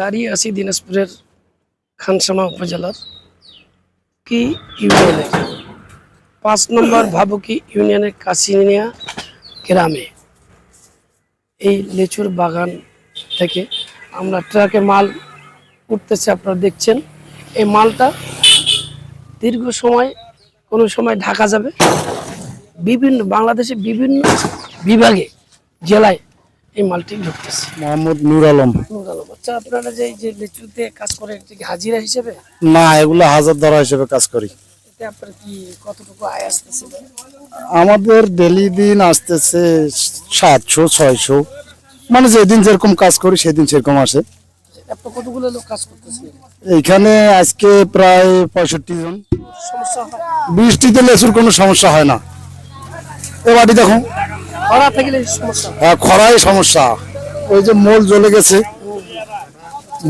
দাঁড়িয়ে আছি দিনাজপুরের খানসামা উপজেলার। কি ইউনিয়নের পাঁচ নম্বর ভাবুকি ইউনিয়নের কাছিনিয়া গ্রামে। এই লেচুর বাগান থেকে আমরা ট্রাকে মাল উঠতেছে, আপনারা দেখছেন। এই মালটা দীর্ঘ সময়, কোনো সময় ঢাকা যাবে। বিভিন্ন বাংলাদেশে বিভিন্ন বিভাগে, জেলায় এই মালটি ঢুকতেছে। মোহাম্মদ নূর আলম। নুর আলম। আচ্ছা আপনারা যে যে লিচুতে কাজ করেন এটা কি হাজিরা হিসেবে? না এগুলো হাজার ধরা হিসেবে কাজ করি। এতে আপনার কি কতটুকু আয় আসতেছে? আমাদের ডেলি দিন আসতেছে সাতশো ছয়শো। মানে যেদিন যেরকম কাজ করি সেদিন সেরকম আসে। আপনার কতগুলো লোক কাজ করতেছে? এইখানে আজকে প্রায় পঁয়ষট্টি জন। সমস্যা হয়? বৃষ্টিতে লেচুর কোনো সমস্যা হয় না। এ বাড়ি দেখো খরা থাকলে সমস্যা? হয়। খরাই সমস্যা। ওই যে মোল জ্বলে গেছে।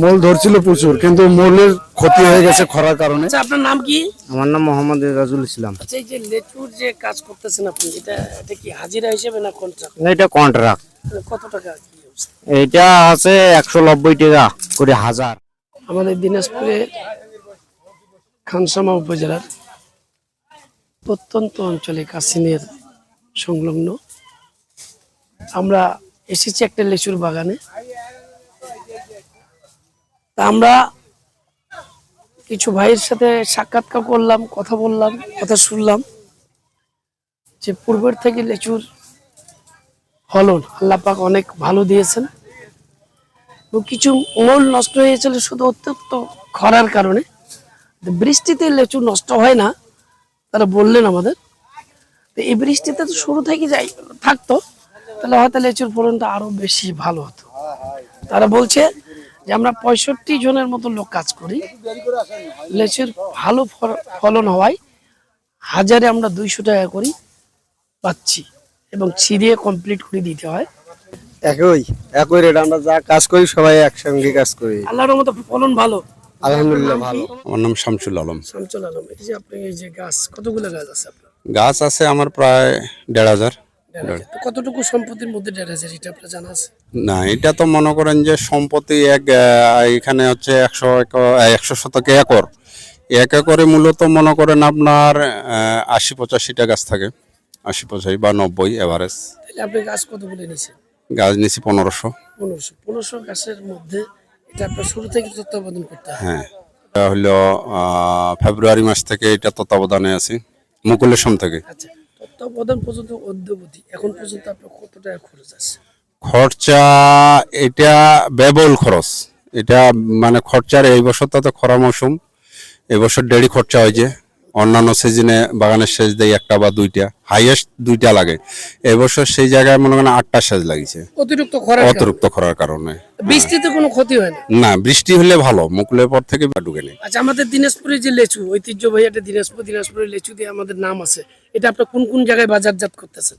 মোল ধরছিল প্রচুর কিন্তু মোলের ক্ষতি হয়ে গেছে খরার কারণে। আচ্ছা আপনার নাম কি? আমার নাম মোহাম্মদ রাজুল ইসলাম। আচ্ছা এই যে লেচুর যে কাজ করতেছেন আপনি এটা এটা কি হাজিরা হিসেবে না কন্ট্রাক্ট এটা কন্ট্রাক্ট কত টাকা এটা আছে একশো নব্বই টাকা করে হাজার। আমাদের দিনাজপুরে খানসামা উপজেলার প্রত্যন্ত অঞ্চলে কাসিনের সংলগ্ন আমরা এসেছি একটা লেচুর বাগানে। তা আমরা কিছু ভাইয়ের সাথে সাক্ষাৎকার করলাম, কথা বললাম, কথা শুনলাম যে পূর্বের থেকে লেচুর ফলন আল্লাহ পাক অনেক ভালো দিয়েছেন কিছু মূল নষ্ট হয়েছিল শুধু অত্যন্ত খরার কারণে। বৃষ্টিতে লেচু নষ্ট হয় না, তারা বললেন আমাদের। এই বৃষ্টিতে তো শুরু থেকে যাই, থাকতো তাহলে হয়তো লেচুর ফলনটা আরও বেশি ভালো হতো। তারা বলছে যে আমরা পঁয়ষট্টি জনের মতো লোক কাজ করি। লেচুর ভালো ফল- ফলন হওয়ায় হাজারে আমরা দুইশো টাকা করি পাচ্ছি এবং ছিঁড়িয়ে কমপ্লিট করে দিতে হয়। একই একই রেট আমরা যা কাজ করি সবাই একসঙ্গে কাজ করি। আল্লাহর মতো ফলন ভালো। আলহামদুলিল্লাহ ভালো। আমার নাম শামসুল আলম। শামসুল আলম এই যে আপনি এই যে গাছ কতগুলো গাছ আছে আপনার? গাছ আছে আমার প্রায় দেড় হাজার। কতটুকু সম্পত্তির মধ্যে দেড় হাজার এটা আপনার জানা আছে? না এটা তো মনে করেন যে সম্পত্তি এক এখানে হচ্ছে একশো একশো শতকে একর। এক একরে মূলত মনে করেন আপনার আশি পঁচাশিটা গাছ থাকে। আশি পঁচাশি বা নব্বই এভারেজ। আপনি গাছ কতগুলো নিয়েছেন? গাছ নিছি পনেরোশো। পনেরোশো। পনেরোশো গাছের মধ্যে এটা আপনার শুরু থেকে তত্ত্বাবধান করতে হ্যাঁ। হলো ফেব্রুয়ারি মাস থেকে এটা তত্ত্বাবধানে আছি মুকুলের সোম থেকে। আচ্ছা। তত্ত্বাবধান পর্যন্ত এখন পর্যন্ত আপনার কত টাকা খরচ আছে? খরচা এটা ব্যবল খরচ। এটা মানে খরচার এই বছরটা তো খরা মৌসুম এবছর বছর দেরি খরচা হয়েছে। অন্যান্য সিজনে বাগানের সেচ দেয় একটা বা দুইটা হাইয়েস্ট দুইটা লাগে। এবছর সেই জায়গায় মনে করেন আটটা সেচ লাগিছে অতিরিক্ত কারণে। অতিরিক্ত খরার কারণে। বৃষ্টিতে কোনো ক্ষতি হয় না? না বৃষ্টি হলে ভালো মুকুলের পর থেকে ঢুকে নেই। আচ্ছা আমাদের দিনাজপুরে যে লেচু ঐতিহ্যবাহী একটা দিনাজপুর দিনাজপুরের লেচু দিয়ে আমাদের নাম আছে। এটা আপনার কোন কোন জায়গায় বাজারজাত করতেছেন?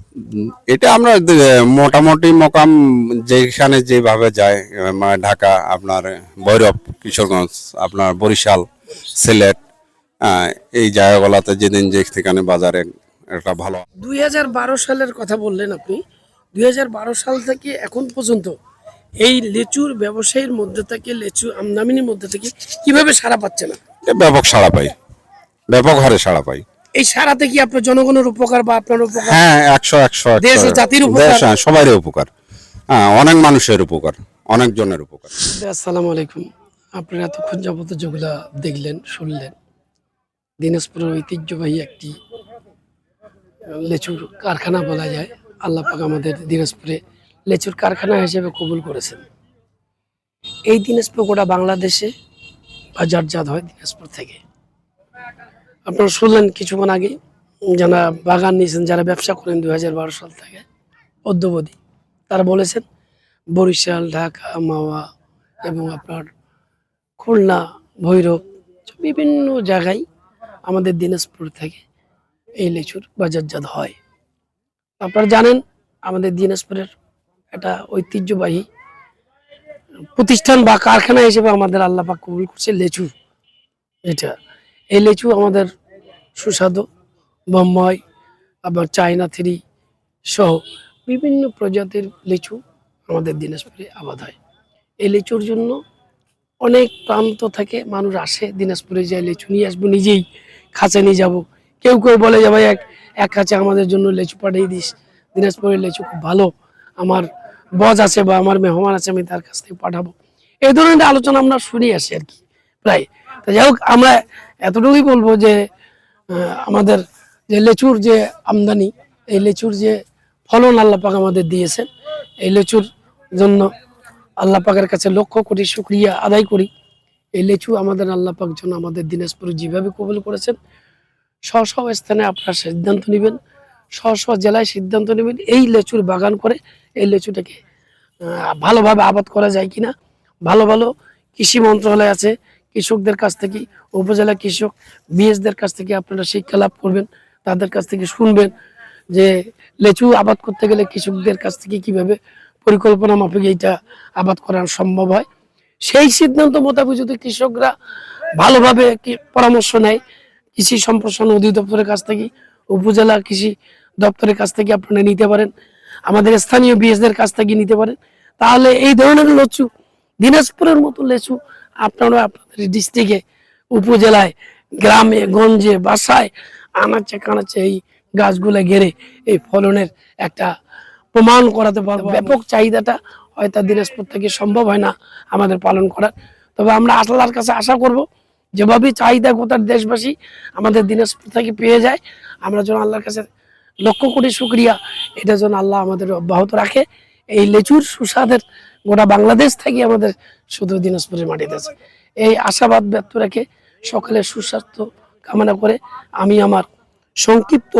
এটা আমরা মোটামুটি মোকাম যেখানে যেভাবে যায় মানে ঢাকা আপনার ভৈরব কিশোরগঞ্জ আপনার বরিশাল সিলেট এই জায়গাগুলোতে যেদিন যেখানে বাজারে একটা ভালো দুই হাজার বারো সালের কথা বললেন আপনি দুই হাজার বারো সাল থেকে এখন পর্যন্ত এই লেচুর ব্যবসায়ীর মধ্যে থেকে লেচু আমদানির মধ্যে থেকে কীভাবে সারা পাচ্ছে না? ব্যাপক সাড়া পাই ব্যাপক হারে সাড়া পাই। এই সারাতে কি আপনার জনগণের উপকার বা আপনার উপকার? হ্যাঁ একশো একশো। দেশ ও জাতির উপকার। হ্যাঁ, সবারই উপকার। হ্যাঁ অনেক মানুষের উপকার অনেক জনের উপকার। আসসালামু আলাইকুম। আপনারা এতক্ষণ যাবত যেগুলা দেখলেন শুনলেন দিনাজপুরের ঐতিহ্যবাহী একটি লেচুর কারখানা বলা যায়। আল্লাহ পাক আমাদের দিনাজপুরে লেচুর কারখানা হিসেবে কবুল করেছেন। এই দিনাজপুর গোটা বাংলাদেশে বাজারজাত হয় দিনাজপুর থেকে। আপনারা শুনলেন কিছুক্ষণ আগে, যারা বাগান নিয়েছেন, যারা ব্যবসা করেন দু হাজার বারো সাল থেকে অদ্যবধি তারা বলেছেন, বরিশাল, ঢাকা, মাওয়া এবং আপনার খুলনা, ভৈরব, বিভিন্ন জায়গায় আমাদের দিনাজপুর থেকে এই লিচুর বাজারজাত হয়। আপনারা জানেন, আমাদের দিনাজপুরের একটা ঐতিহ্যবাহী প্রতিষ্ঠান বা কারখানা হিসেবে আমাদের আল্লাপাক কবুল করছে লেচু। এটা, এই লেচু আমাদের সুস্বাদু বোম্বাই আবার চায়না থ্রি সহ বিভিন্ন প্রজাতির লিচু আমাদের দিনাজপুরে আবাদ হয়। এই লিচুর জন্য অনেক প্রান্ত থেকে মানুষ আসে দিনাজপুরে যায় লেচু নিয়ে আসব নিজেই। খাঁচা নিয়ে যাব। কেউ কেউ বলে যে, ভাই, এক এক খাঁচা আমাদের জন্য লেচু পাঠিয়ে দিস। দিনাজপুরের লেচু খুব ভালো। আমার বজ আছে বা আমার মেহমান আছে, আমি তার কাছ থেকে পাঠাবো। এই ধরনের আলোচনা আমরা শুনে আসি আর কি, প্রায়। তা যাই হোক, আমরা এতটুকুই বলব যে আমাদের যে লেচুর যে আমদানি, এই লেচুর যে ফলন আল্লাহ পাক আমাদের দিয়েছেন, এই লেচুর জন্য আল্লাহ পাকের কাছে লক্ষ কোটি শুক্রিয়া আদায় করি। এই লেচু আমাদের আল্লাহ পাক আমাদের দিনাজপুর যেভাবে কবুল করেছেন, স্ব স্ব স্থানে আপনারা সিদ্ধান্ত নেবেন, স্ব স্ব জেলায় সিদ্ধান্ত নেবেন, এই লেচুর বাগান করে এই লেচুটাকে ভালোভাবে আবাদ করা যায় কিনা, ভালো ভালো কৃষি মন্ত্রণালয় আছে, কৃষকদের কাছ থেকে, উপজেলা কৃষক, বিএসদের কাছ থেকে আপনারা শিক্ষা লাভ করবেন, তাদের কাছ থেকে শুনবেন যে লেচু আবাদ করতে গেলে কৃষকদের কাছ থেকে কীভাবে পরিকল্পনা মাফিক এইটা আবাদ করা সম্ভব হয়। সেই সিদ্ধান্ত মোতাবেক যদি কৃষকরা ভালোভাবে কি পরামর্শ নেয় কৃষি সম্প্রসারণ অধিদপ্তরের কাছ থেকে উপজেলা কৃষি দপ্তরের কাছ থেকে আপনারা নিতে পারেন আমাদের স্থানীয় বিএসদের কাছ থেকে নিতে পারেন তাহলে এই ধরনের লচু দিনাজপুরের মতো লেচু আপনারা আপনাদের ডিস্ট্রিক্টে উপজেলায় গ্রামে গঞ্জে বাসায় আনাচে কানাচে এই গাছগুলো ঘেরে এই ফলনের একটা প্রমাণ করাতে পারব। ব্যাপক চাহিদাটা হয়তো দিনাজপুর থেকে সম্ভব হয় না আমাদের পালন করার। তবে আমরা আল্লাহর কাছে আশা করব যেভাবে চাহিদা গোটার দেশবাসী আমাদের দিনাজপুর থেকে পেয়ে যায়, আমরা যেন আল্লাহর কাছে লক্ষ কোটি শুক্রিয়া। এটা যেন আল্লাহ আমাদের অব্যাহত রাখে। এই লেচুর সুস্বাদের গোটা বাংলাদেশ থেকে আমাদের শুধু দিনাজপুরের মাটিতে আছে। এই আশাবাদ ব্যক্ত রেখে সকালের সুস্বাস্থ্য কামনা করে আমি আমার সংক্ষিপ্ত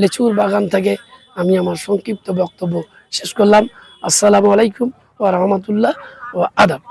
লেচুর বাগান থেকে আমি আমার সংক্ষিপ্ত বক্তব্য শেষ করলাম। আসসালামু আলাইকুম ও রহমতুল্লাহ ও আদাব।